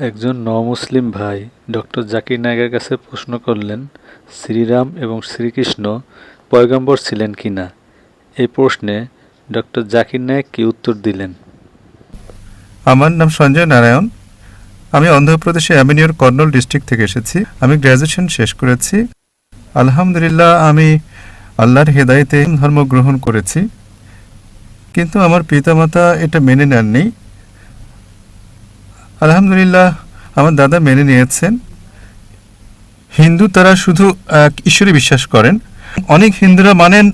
একজন ন-মুসলিম ভাই ডক্টর জাকির নায়েকের কাছে প্রশ্ন করলেন, শ্রীরাম এবং শ্রীকৃষ্ণ পয়গম্বর ছিলেন কিনা এই প্রশ্নে ডক্টর জাকির নায়েক কি উত্তর দিলেন? আমার নাম সঞ্জয় নারায়ণ। আমি অন্ধ্রপ্রদেশে অ্যামিনিওর কর্নল ডিস্ট্রিক্ট থেকে এসেছি। আমি গ্র্যাজুয়েশন শেষ করেছি। আলহামদুলিল্লাহ, আমি আল্লাহর হেদায়েতে ধর্ম গ্রহণ করেছি। কিন্তু আমার পিতামাতা এটা মেনে নেননি। আলহামদুলিল্লাহ, আমার দাদা মেনে নিয়েছেন। হিন্দু তারা শুধু ঈশ্বরে বিশ্বাস করেন। অনেক হিন্দুরা মানেন,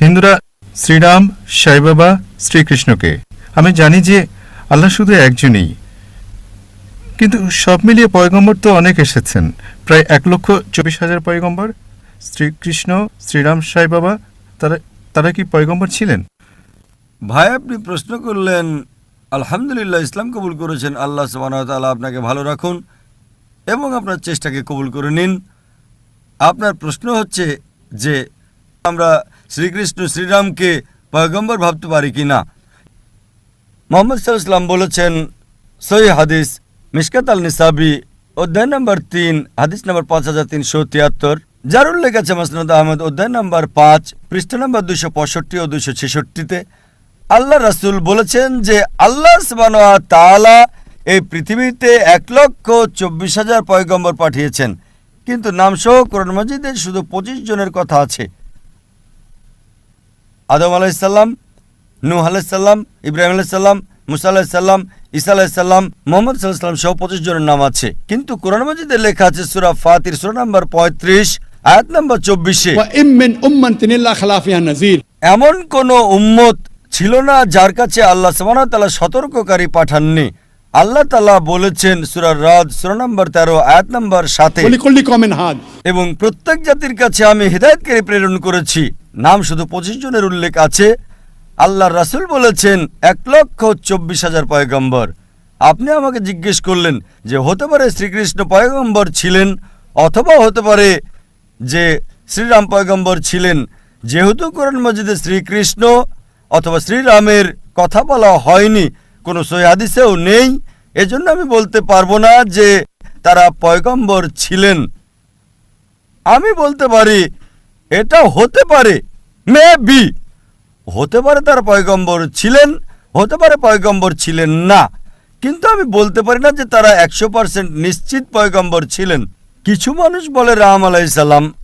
হিন্দুরা শ্রীরাম, সাই বাবা, শ্রীকৃষ্ণকে। আমি জানি যে আল্লাহ শুধু একজনই। কিন্তু সব মিলিয়ে পয়গম্বর তো অনেক এসেছেন। প্রায় এক লক্ষ চব্বিশ হাজার পয়গম্বর। শ্রীকৃষ্ণ, শ্রীরাম, সাই বাবা, তারা তারা কি পয়গম্বর ছিলেন? ভাই, আপনি প্রশ্ন করলেন আলহামদুলিল্লাহ, ইসলাম কবুল করেছেন। আল্লাহ তাআলা আপনাকে ভালো রাখুন এবং আপনার চেষ্টাকে কবুল করে নিন। আপনার প্রশ্ন হচ্ছে যে, আমরা শ্রীকৃষ্ণ শ্রীরামকে পয়গম্বর ভাবতে পারি কি না? মোহাম্মদ সাল্লাম বলেছেন সই হাদিস মিশকাত আল নিসাবি অধ্যায় নম্বর তিন, হাদিস নম্বর পাঁচ হাজার তিনশো তিয়াত্তর। যার উল্লেখ আছে মাসনাদ আহমদ, অধ্যায় নম্বর পাঁচ, পৃষ্ঠা নম্বর দুইশো পঁয়ষট্টি ও দুইশো ছেষট্টিতে। আল্লাহ রাসুল বলেছেন যে আল্লাহ তালা এই পৃথিবীতে এক লক্ষ চব্বিশ হাজার পয়গম্বর পাঠিয়েছেন। কিন্তু নামসহ কোরআন মজিদে শুধু পঁচিশ জনের কথা আছে। আদম আলাইসাল্লাম নূহ আলাইসাল্লাম ইব্রাহিম আলাইসাল্লাম মুসা আলাইসাল্লাম ইসা আলাইসাল্লাম মোহাম্মদ সাল্লাহাম সহ পঁচিশ জনের নাম আছে। কিন্তু কোরআন মজিদে লেখা আছে সুরা ফাতির সুরা নাম্বার পঁয়ত্রিশ আয়াত নম্বর চব্বিশে। এমন কোন উম্মত ছিল না যার কাছে আল্লাহ তালা সতর্ককারী পাঠাননি। আল্লাহ তালা বলেছেন সুরার রাজ সুর নম্বর তেরো আয়াত নম্বর সাথে এবং প্রত্যেক জাতির কাছে আমি হৃদায়তকারী প্রেরণ করেছি। নাম শুধু পঁচিশ জনের উল্লেখ আছে। আল্লাহ রাসুল বলেছেন এক লক্ষ চব্বিশ হাজার পয়গম্বর। আপনি আমাকে জিজ্ঞেস করলেন যে হতে পারে শ্রীকৃষ্ণ পয়গম্বর ছিলেন অথবা হতে পারে যে শ্রীরাম পয়গম্বর ছিলেন। যেহেতু কোরআন মজিদে শ্রীকৃষ্ণ অথবা শ্রীরামের কথা বলা হয়নি, কোনো সহিহাদিসেও নেই। এজন্য আমি বলতে পারব না যে তারা পয়গম্বর ছিলেন। আমি বলতে পারি, এটা হতে পারে মে বি হতে পারে তারা পয়গম্বর ছিলেন, হতে পারে পয়গম্বর ছিলেন না। কিন্তু আমি বলতে পারি না যে তারা একশো পার্সেন্ট নিশ্চিত পয়গম্বর ছিলেন। কিছু মানুষ বলে রাম আলাইসাল্লাম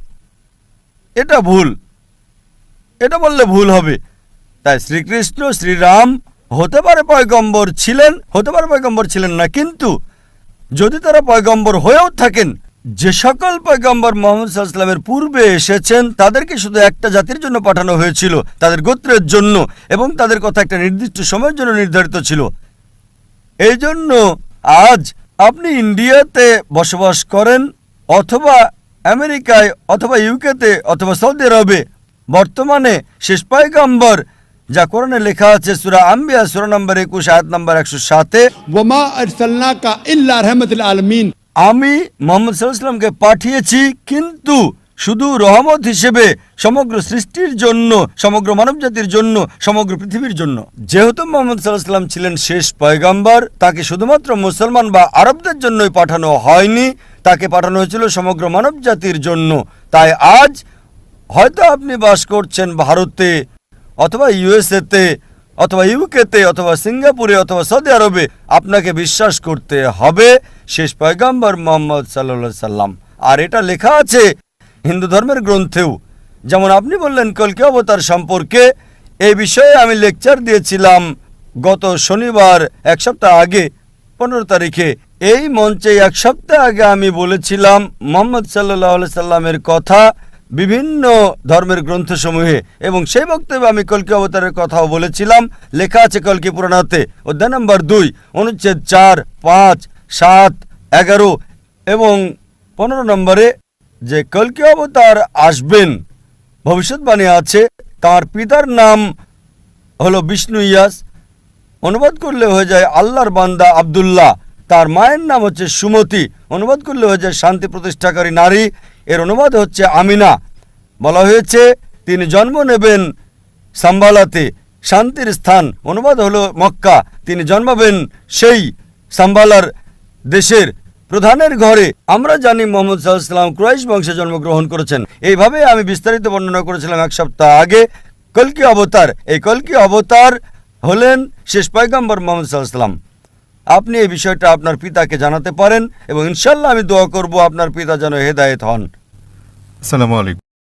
এটা ভুল। এটা বললে ভুল হবে। তাই শ্রীকৃষ্ণ শ্রীরাম হতে পারে পয়গম্বর ছিলেন, হতে পারে পয়গম্বর ছিলেন না, কিন্তু যদি তারা পয়গম্বর হয়েও থাকেন, যে সকল পয়গম্বর মোহাম্মদ সাল্লামের পূর্বে এসেছেন, তাদেরকে শুধু একটা জাতির জন্য পাঠানো হয়েছিল, তাদের গোত্রের জন্য, এবং তাদের কথা একটা নির্দিষ্ট সময়ের জন্য নির্ধারিত ছিল। এই জন্য আজ আপনি ইন্ডিয়াতে বসবাস করেন, অথবা আমেরিকায়, অথবা ইউকেতে, অথবা সৌদি আরবে, বর্তমানে শেষ পয়গম্বর যা কোরআনে লেখা আছে সুরা আম্বিয়া সুরা নম্বর একুশ আয়াত নম্বর একশো সাতে। ওমা আরসালনা কা ইল্লা রহমতুল আলমিন। আমি মোহাম্মদ সাল্লাহামকে পাঠিয়েছি কিন্তু শুধু রহমত হিসেবে সমগ্র সৃষ্টির জন্য সমগ্র মানবজাতির জন্য সমগ্র পৃথিবীর জন্য। যেহেতু মোহাম্মদ সাল্লাহাম ছিলেন শেষ পয়গাম্বার তাকে শুধুমাত্র মুসলমান বা আরবদের জন্যই পাঠানো হয়নি তাকে পাঠানো হয়েছিল সমগ্র মানবজাতির জন্য। তাই আজ হয়তো আপনি বাস করছেন ভারতে। অথবা ইউএসএতে অথবা ইউকেতে অথবা সিঙ্গাপুরে অথবা সৌদি আরবে আপনাকে বিশ্বাস করতে হবে। শেষ পয়গাম্বর মোহাম্মদ সাল্লা সাল্লাম। আর এটা লেখা আছে হিন্দু ধর্মের গ্রন্থেও। যেমন আপনি বললেন কলকি অবতার সম্পর্কে, এই বিষয়ে আমি লেকচার দিয়েছিলাম গত শনিবার, এক সপ্তাহ আগে, পনেরো তারিখে। এই মঞ্চে এক সপ্তাহ আগে আমি বলেছিলাম মোহাম্মদ সাল্লাহ সাল্লামের কথা বিভিন্ন ধর্মের গ্রন্থসমূহে এবং সেই বক্তব্যে আমি কলকি অবতারের কথাও বলেছিলাম। লেখা আছে কলকি পুরাণাতে অধ্যায় নম্বর দুই, অনুচ্ছেদ চার, পাঁচ, সাত, এগারো এবং পনেরো নম্বরে যে কলকি অবতার আসবেন, ভবিষ্যৎবাণী আছে, তার পিতার নাম হলো বিষ্ণু ইয়াস অনুবাদ করলে হয়ে যায় আল্লাহর বান্দা আব্দুল্লাহ। তার মায়ের নাম হচ্ছে সুমতি। অনুবাদ করলে হয়ে যায় শান্তি প্রতিষ্ঠাকারী নারী। এর অনুবাদ হচ্ছে আমিনা। বলা হয়েছে, তিনি জন্ম নেবেন সাম্বালাতে, শান্তির স্থান। অনুবাদ হলো মক্কা। তিনি জন্মাবেন সেই সাম্বালার দেশের প্রধানের ঘরে। আমরা জানি মোহাম্মদ সাল্লাম ক্রয়েশ বংশে জন্মগ্রহণ করেছেন। এইভাবে আমি বিস্তারিত বর্ণনা করেছিলাম এক সপ্তাহ আগে। কলকি অবতার। এই কলকি অবতার হলেন শেষ পয়গম্বর মোহাম্মদ সাল্লাম। আপনি এই বিষয়টা আপনার পিতাকে জানাতে পারেন এবং ইনশাল্লাহ আমি দোয়া করব আপনার পিতা যেন হেদায়েত হন। আসসালামু আলাইকুম।